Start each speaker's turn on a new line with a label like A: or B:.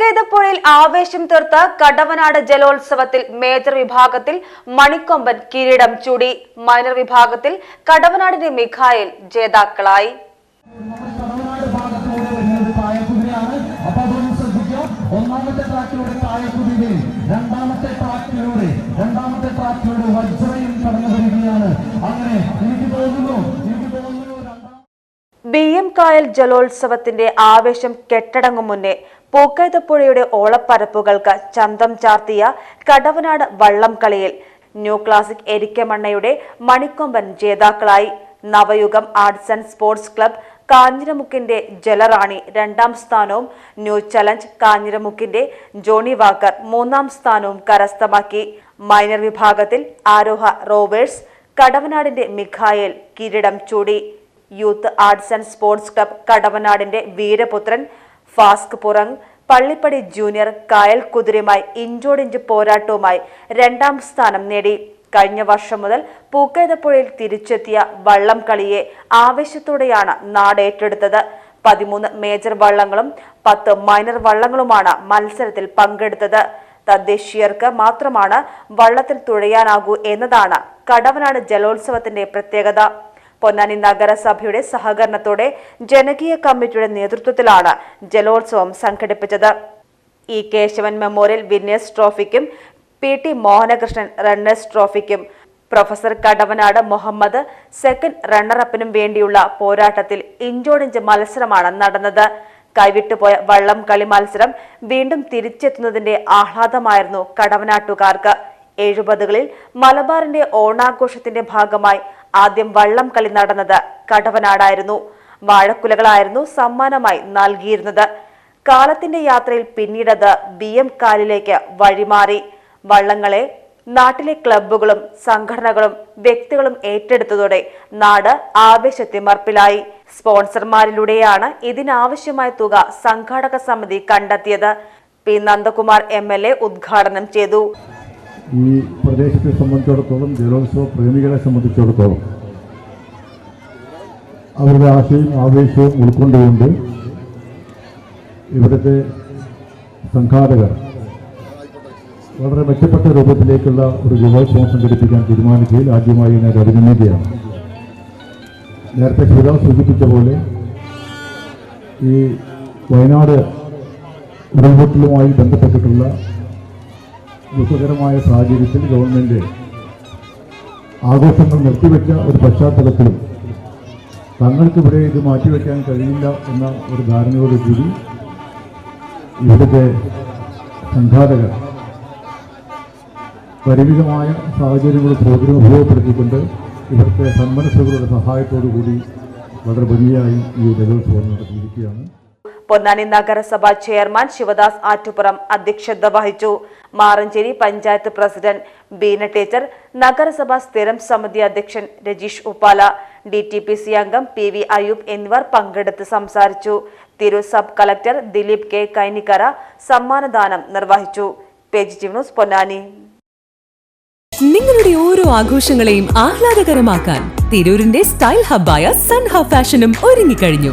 A: പൂക്കേതപ്പുഴയിൽ ആവേശം തീർത്ത കടവനാട് ജലോത്സവത്തിൽ മേജർ വിഭാഗത്തിൽ മണിക്കൊമ്പൻ കിരീടം ചൂടി. മൈനർ വിഭാഗത്തിൽ കടവനാടിന്റെ മിഖായിൽ ജേതാക്കളായി.
B: ഒന്നാമത്തെ ട്രാക്കിലൂടെ രണ്ടാമത്തെ ട്രാക്കിലൂടെ രണ്ടാമത്തെ ട്രാക്കിലൂടെ വജ്രയും കടന്നു വരികയാണ്. അങ്ങനെ എനിക്ക് തോന്നുന്നു
A: ബി എം കായൽ ജലോത്സവത്തിന്റെ ആവേശം കെട്ടടങ്ങും മുന്നേ പൂക്കൈതപ്പുഴയുടെ ഓളപ്പരപ്പുകൾക്ക് ചന്തം ചാർത്തിയ കടവനാട് വള്ളം കളിയിൽ ന്യൂ ക്ലാസിക് എരിക്കമണ്ണയുടെ മണിക്കൊമ്പൻ ജേതാക്കളായി Navayugam arts and sports club കാഞ്ഞിരമുക്കിന്റെ Jalarani രണ്ടാം സ്ഥാനവും ന്യൂ ചലഞ്ച് കാഞ്ഞിരമുക്കിന്റെ ജോണി വാക്കർ മൂന്നാം സ്ഥാനവും കരസ്ഥമാക്കി. മൈനർ വിഭാഗത്തിൽ ആരോഹ റോവേഴ്സ് കടവനാടിന്റെ മിഖായേൽ കിരീടം ചൂടി. Youth arts and sports club കടവനാടിന്റെ വീരപുത്രൻ ഫാസ്ക് പുറങ് പള്ളിപ്പടി ജൂനിയർ കായൽ കുതിരയുമായി ഇഞ്ചോടിഞ്ച് പോരാട്ടവുമായി രണ്ടാം സ്ഥാനം നേടി. കഴിഞ്ഞ വർഷം മുതൽ പൂക്കേതപ്പുഴയിൽ തിരിച്ചെത്തിയ വള്ളം കളിയെ ആവേശത്തോടെയാണ് നാട് ഏറ്റെടുത്തത്. പതിമൂന്ന് മേജർ വള്ളങ്ങളും പത്ത് മൈനർ വള്ളങ്ങളുമാണ് മത്സരത്തിൽ പങ്കെടുത്തത്. തദ്ദേശീയർക്ക് മാത്രമാണ് വള്ളത്തിൽ തുഴയാനാകൂ എന്നതാണ് കടവനാട് ജലോത്സവത്തിന്റെ പ്രത്യേകത. പൊന്നാനി നഗരസഭയുടെ സഹകരണത്തോടെ ജനകീയ കമ്മിറ്റിയുടെ നേതൃത്വത്തിലാണ് ജലോത്സവം സംഘടിപ്പിച്ചത്. ഇ കേശവൻ മെമ്മോറിയൽ വിന്നേഴ്സ് ട്രോഫിക്കും പി ടി മോഹനകൃഷ്ണൻ റണ്ണേഴ്സ് ട്രോഫിക്കും പ്രൊഫസർ കടവനാട് മുഹമ്മദ് സെക്കൻഡ് റണ്ണറപ്പിനും വേണ്ടിയുള്ള പോരാട്ടത്തിൽ ഇഞ്ചോടിഞ്ച് മത്സരമാണ് നടന്നത്. കൈവിട്ടുപോയ വള്ളം കളി മത്സരം വീണ്ടും തിരിച്ചെത്തുന്നതിന്റെ ആഹ്ലാദമായിരുന്നു കടവനാട്ടുകാർക്ക്. എഴുപതുകളിൽ മലബാറിന്റെ ഓണാഘോഷത്തിന്റെ ഭാഗമായി ആദ്യം വള്ളം കളി നടന്നത് കടവനാടായിരുന്നു. വാഴക്കുലകളായിരുന്നു സമ്മാനമായി നൽകിയിരുന്നത്. കാലത്തിന്റെ യാത്രയിൽ പിന്നീടത് ബി എം കാലിലേക്ക് വഴിമാറി. വള്ളങ്ങളെ നാട്ടിലെ ക്ലബ്ബുകളും സംഘടനകളും വ്യക്തികളും ഏറ്റെടുത്തതോടെ നാട് ആവേശത്തിമർപ്പിലായി. സ്പോൺസർമാരിലൂടെയാണ് ഇതിനാവശ്യമായ തുക സംഘാടക സമിതി കണ്ടെത്തിയത്. പി നന്ദകുമാർ എം ഉദ്ഘാടനം ചെയ്തു.
C: ഈ പ്രദേശത്തെ സംബന്ധിച്ചിടത്തോളം ജലോത്സവ പ്രേമികളെ സംബന്ധിച്ചിടത്തോളം അവരുടെ ആശയും ആവേശവും ഉൾക്കൊണ്ടുകൊണ്ട് ഇവിടുത്തെ സംഘാടകർ വളരെ മെച്ചപ്പെട്ട രൂപത്തിലേക്കുള്ള ഒരു ജലോത്സവം സംഘടിപ്പിക്കാൻ തീരുമാനിച്ചതിൽ ആദ്യമായി ഞാൻ അഭിനന്ദിക്കുകയാണ്. നേരത്തെ ശിവ സൂചിപ്പിച്ച പോലെ ഈ വയനാട് ഉരുൾപൊട്ടലുമായി ബന്ധപ്പെട്ടിട്ടുള്ള ദുഃഖകരമായ സാഹചര്യത്തിൽ ഗവൺമെന്റ് ആഘോഷങ്ങൾ നിർത്തിവെച്ച ഒരു പശ്ചാത്തലത്തിലും തങ്ങൾക്കിവിടെ ഇത് മാറ്റിവെക്കാൻ കഴിയില്ല എന്ന ഒരു ധാരണയോട് കൂടി ഇവിടുത്തെ സംഘാടകർ പരിമിതമായ സാഹചര്യങ്ങൾ പ്രോഗ്രാം ഉപയോഗപ്പെടുത്തിക്കൊണ്ട് ഇവിടുത്തെ സന്മനസ്സുകളുടെ സഹായത്തോടു കൂടി വളരെ ഭംഗിയായി ഈ ജലോത്സവം നടത്തിയിരിക്കുകയാണ്.
A: പൊന്നാനി നഗരസഭ ചെയർമാൻ ശിവദാസ് ആറ്റുപുറം അധ്യക്ഷത വഹിച്ചു. മാറഞ്ചേരി പഞ്ചായത്ത് പ്രസിഡന്റ് ബീന ടീച്ചർ നഗരസഭ സ്ഥിരം സമിതി അധ്യക്ഷൻ Rajeesh Uppala D T P C അംഗം പി വി അയൂബ് എന്നിവർ പങ്കെടുത്ത് സംസാരിച്ചു. തിരു sub collector Dileep K Kainikkara സമ്മാനദാനം നിർവഹിച്ചു. പൊന്നാനി.
D: നിങ്ങളുടെ ഓരോ ആഘോഷങ്ങളെയും ആഹ്ലാദകരമാക്കാൻ തിരൂരിന്റെ സ്റ്റൈൽ ഹബ്ബായ സൺ ഹബ് ഫാഷനും ഒരുങ്ങിക്കഴിഞ്ഞു.